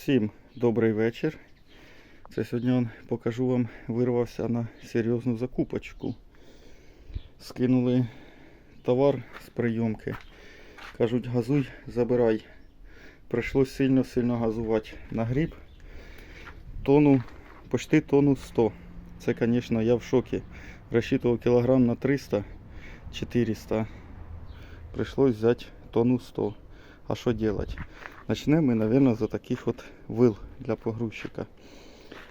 Всім добрий вечір. Це сьогодні покажу вам, вирвався на серйозну закупочку. Скинули товар з прийомки. Кажуть, газуй, забирай. Прийшлось сильно-сильно газувати на гріб. Тону, почти тону 100. Це, звісно, я в шокі. Розчитував кілограм на 300, 400. Прийшлось взяти тону 100. А що робити? Начнемо ми, мабуть, за таких от вил для погрузчика.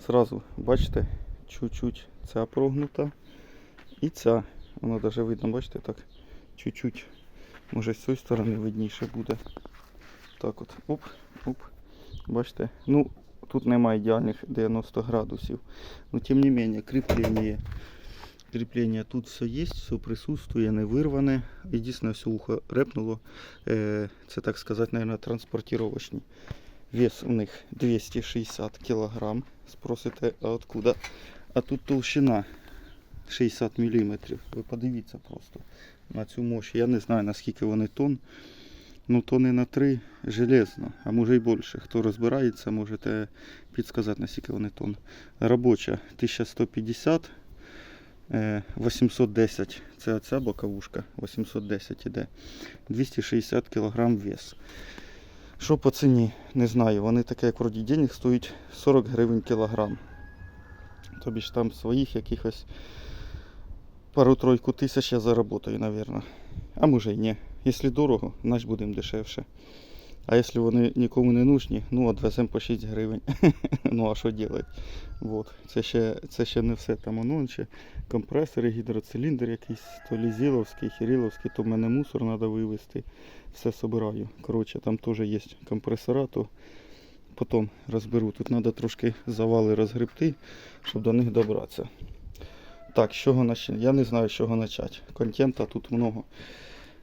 Сразу, бачите, чуть-чуть ця прогнута. І ця. Воно навіть видно, бачите, так, чуть-чуть. Може з цієї сторони видніше буде. Так от. Оп, оп. Бачите? Ну, тут немає ідеальних 90 градусів. Но тим не менее, кріплення. Кріплення тут все є, все присутствує, не вирване. Єдине, все ухо репнуло. Е, Це так сказати, наверное, транспортировочні. Вес у них 260 кг. Спросите, а откуда? А тут толщина 60 мм. Ви подивіться просто на цю мощь. Я не знаю наскільки вони тонн. Ну тони на 3 железно, а може й більше. Хто розбирається, можете підсказати наскільки вони тонн. Робоча 1150. Е, 810 це оця боковушка, 810 іде. 260 кг вес. Що по ціні? Не знаю. Вони таке, як вроді денег стоять 40 гривень кілограм. Тобі ж там своїх якихось пару-тройку тисяч я заработаю, мабуть. А може й ні. Якщо дорого, значить будемо дешевше. А якщо вони нікому не нужні, ну відвеземо по 6 гривень. ну а що робити? Вот. Це, ще, це ще не все. Там воно ще компресори, гідроциліндр якийсь, то лізіловський, хіріловський, то в мене мусор треба вивезти. Все собираю. Коротше, там теж є компресора, то потім розберу. Тут треба трошки завали розгребти, щоб до них добратися. Так, чого почати? Я не знаю, з чого почати. Контента тут много.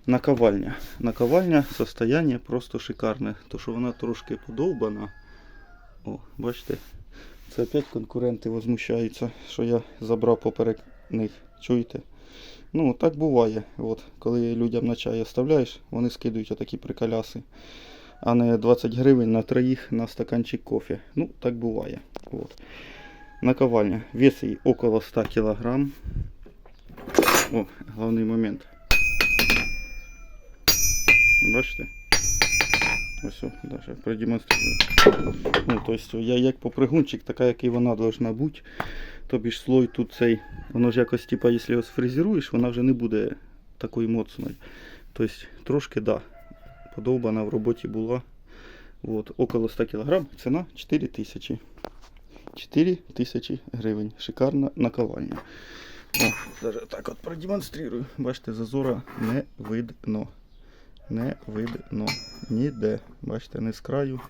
Наковальня. Наковальня состояние просто шикарне. То, що вона трошки подовбана. О, бачите, це опять конкуренти возмущаються, що я забрав поперек них. Чуєте? Ну, так буває. От, коли людям на чай оставляєш, вони скидують отакі приколяси. А не 20 гривень на троїх на стаканчик кофе. Ну, так буває. От. Наковальня. Вес її около 100 кг. О, головний момент. Бачите? Ось, даже продемонструю. Ну, то есть я як попригунчик, така, який вона должна бути. Тобі ж слой тут цей, воно ж якось, типа, якщо його сфрезеруєш, вона вже не буде такою моцною. Тобто трошки, да, подовбана в роботі була. Вот, около 100 кг, ціна 4 тисячі. 4 тисячі гривень. Шикарна наковальня. Даже так от продемонструю. Бачите, зазора не видно. Не видно ніде. Бачите, не з краю,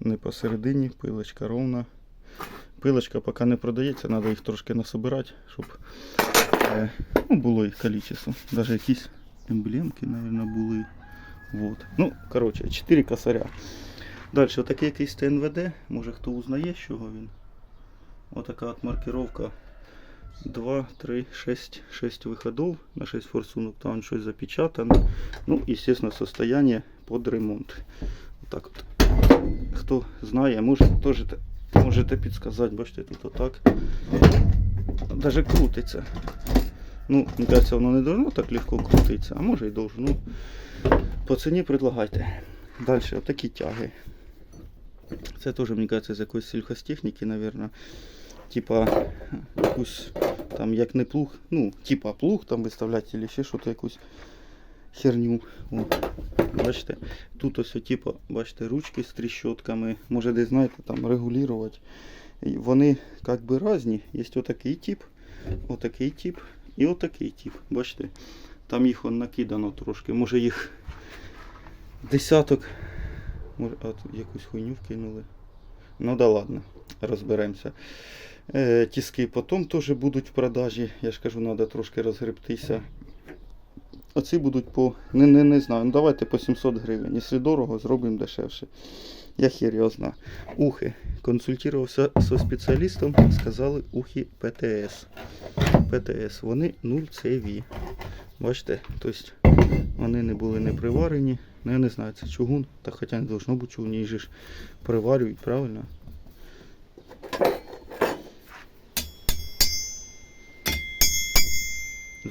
не посередині, пилочка ровна. Пилочка поки не продається, треба їх трошки насобирати, щоб е, ну, було їх кількість. Навіть якісь емблемки, мабуть, були. Вот. Ну, коротше, 4 косаря. Далі, отакий якийсь ТНВД, може хто узнає, з чого він. Отака от маркировка 2, 3, 6, 6 выходов на 6 форсунок, там щось запечатано. Ну, естественно, состояние под ремонт. Вот так от. Хто знає, може теж можете підсказати, бачите, тут отак. Даже крутиться. Ну, мені кажется, воно не должно так легко крутитися, а може і должно. По ціні предлагайте. Далі, отакі тяги. Це теж, мені кажется, з якоїсь сільхозтехніки, мабуть. Типа якусь там як не плуг, ну, типа плуг там виставляти, чи ще щось якусь херню. О, бачите, тут ось типа, бачите, ручки з тріщотками, може десь знаєте, там регулювати. Вони як би різні. Є отакий тип, отакий тип і отакий тип. Бачите, там їх он накидано трошки, може їх десяток, може, тут якусь хуйню вкинули. Ну да ладно, розберемося. Е, тиски потім теж будуть в продажі. Я ж кажу, треба трошки розгребтися. Оці будуть по. Не, не, не знаю. Ну давайте по 700 гривень. Якщо дорого, зробимо дешевше. Я знаю. Ухи. Консультувався зі спеціалістом, сказали ухи ПТС. ПТС. Вони 0 CV. Бачите? Тобто Вони не були не приварені. Ну я не знаю, це чугун, та хоча не должно бути чугун, же ж приварюють, правильно?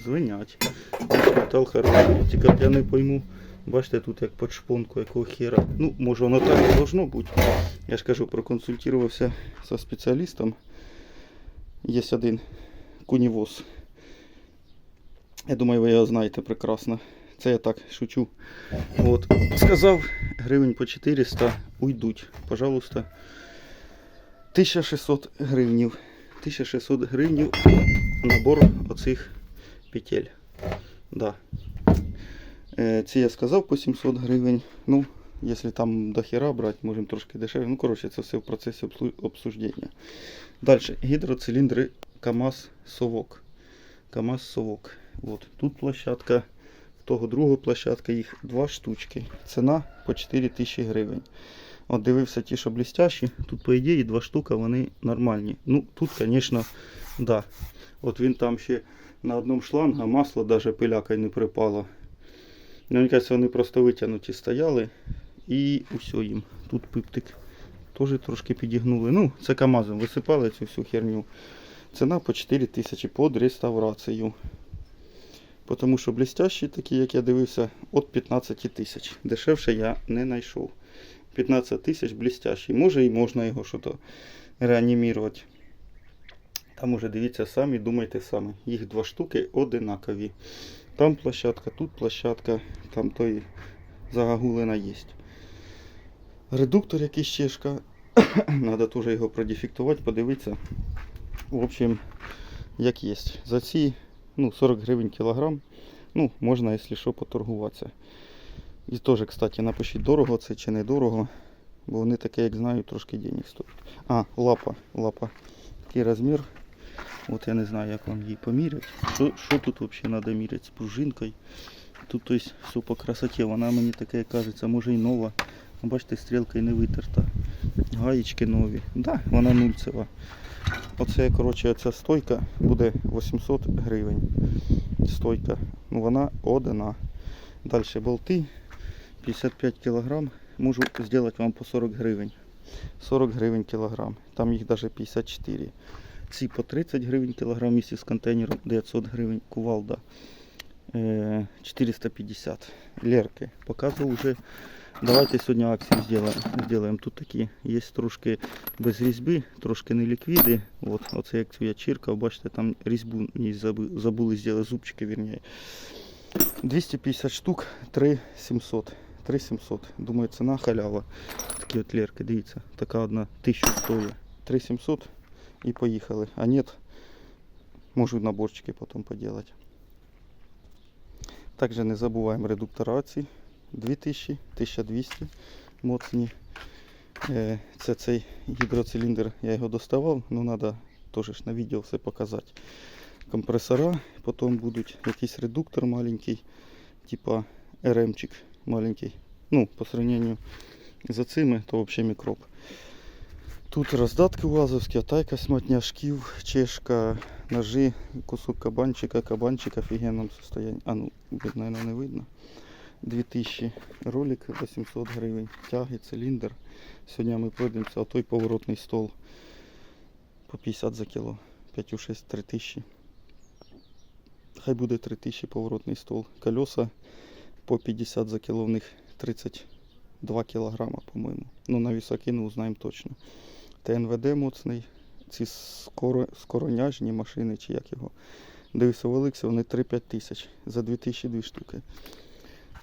Звинять. Метал хороший. Тільки я не пойму. Бачите, тут як під шпонку якого хера. Ну, може воно так і должно бути. Я ж кажу, проконсультувався зі спеціалістом. Є один кунівоз. Я думаю, ви його знаєте прекрасно. Це я так шучу. От. Сказав, гривень по 400 уйдуть. Пожалуйста. 1600 гривнів. 1600 гривнів набор оцих петель. Да. Е, Ці я сказав по 700 гривень. Ну, якщо там до хера брати, можемо трошки дешевше. Ну, коротше, це все в процесі обсуждення. Далі. Гідроциліндри КАМАЗ Совок. КАМАЗ Совок. От. Тут площадка, в того другого площадка, їх два штучки. Ціна по 4 тисячі гривень. От дивився ті, що блістящі. Тут, по ідеї, два штука, вони нормальні. Ну, тут, звісно, да. От він там ще на одному шланга масло даже пиляка не припало. Ну, мені кажется, вони просто витягнуті стояли. І усе їм. Тут пиптик теж трошки підігнули. Ну, це КАМАЗом висипали цю всю херню. Ціна по 4 тисячі під реставрацію. Тому що блістящі, такі, як я дивився, від 15 тисяч. Дешевше я не знайшов. 15 тисяч блістящий. Може і можна його щось реанімувати. Там уже дивіться самі, думайте самі. Їх два штуки одинакові. Там площадка, тут площадка, там той загагулина є. Редуктор якийсь чешка. Надо теж його продефектувати, подивитися. В общем, як є. За ці ну, 40 гривень кілограм. Ну, можна, якщо що, поторгуватися. І теж, кстати, напишіть, дорого це чи не дорого. Бо вони таке, як знаю, трошки денег стоять. А, лапа, лапа. Такий розмір. От я не знаю, як вам її поміряти. Що, що тут взагалі треба міряти з пружинкою? Тут то все по красоті. Вона мені таке кажеться, може і нова. Ну, Бачите, стрілка і не витерта. Гаєчки нові. Да, вона нульцева. Оце, коротше, ця стойка буде 800 гривень. Стойка. Ну вона одна. Далі болти 55 кілограм. Можу зробити вам по 40 гривень. 40 гривень кілограм. Там їх навіть 54. Ці по 30 гривень кілограм з контейнером 900 гривень кувалда. Е, 450 лерки. Показывал уже. Давайте сьогодні акцію сделаем. Тут такі є трошки без різьби, трошки не ліквіди. От, оце як я чиркав, бачите, там різьбу забули зробити, зубчики вірніше. 250 штук, 3700. 3700. Думаю, ціна халява. Такі от лерки, дивіться, така одна 1000 стоїть. 3700 і поїхали. А нет, можу наборчики потім поделать. Также не забуваємо редукторації. 2000, 1200 моцні. Е, Це цей гідроциліндр, я його доставав, ну треба теж на відео все показати. Компресора, потім будуть якийсь редуктор маленький, типа РМчик маленький. Ну, по сравнению з цими, то взагалі мікроб. Тут роздатки УАЗовські, атайка смотня, шків, чешка, ножи, кусок кабанчика, кабанчик в офігенному состоянии. А ну, наверное, не видно. 2000 ролик 800 гривень, тяги, циліндр. Сьогодні ми пройдемося, а той поворотний стол по 50 за кіло. 5,6 3000. Хай буде 3000 поворотний стол. Колеса по 50 за кіло, в них 32 кілограма, по-моєму. Ну, на вісаки не узнаємо точно. ТНВД моцний. Ці скоро, скороняжні машини, чи як його. Дивився в Еликсі, вони 3-5 тисяч за 2002 штуки.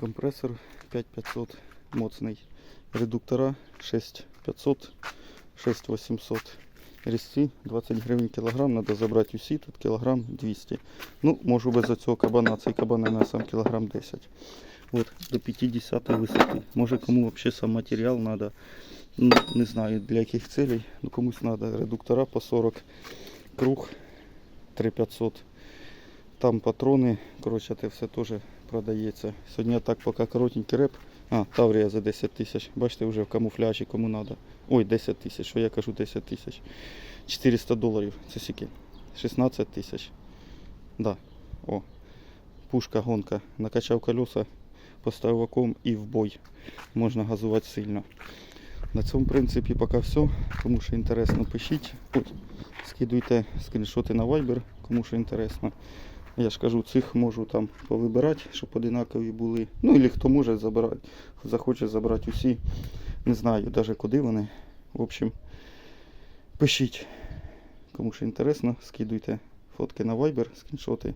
Компресор 5500 моцний. Редуктора 6500, 6800. Різці 20 гривень кілограм, треба забрати усі, тут кілограм 200. Ну, можу без цього кабана, цей кабан на сам кілограм 10. От, до 50 висоти. Може кому взагалі сам матеріал треба, не знаю для яких целей, ну комусь треба. Редуктора по 40, круг 3500. Там патрони, коротше, це все теж продається. Сьогодні так поки коротенький реп. А, Таврія за 10 тисяч. Бачите, вже в камуфляжі кому треба. Ой, 10 тисяч, що я кажу 10 тисяч. 400 доларів. Це скільки? 16 тисяч. Да. О. пушка гонка. Накачав колеса, поставив вакуум і в бой. Можна газувати сильно. На цьому, принципі, поки все. Кому що інтересно, пишіть. Ой, скидуйте скріншоти на Viber, кому що інтересно. Я ж кажу, цих можу там повибирати, щоб одинакові були. Ну, і хто може забирати, захоче забрати усі. Не знаю навіть куди вони. В общем, пишіть. Кому що інтересно, скидуйте фотки на Viber, скріншоти.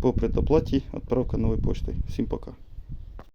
По предоплаті, відправка нової почти. Всім пока.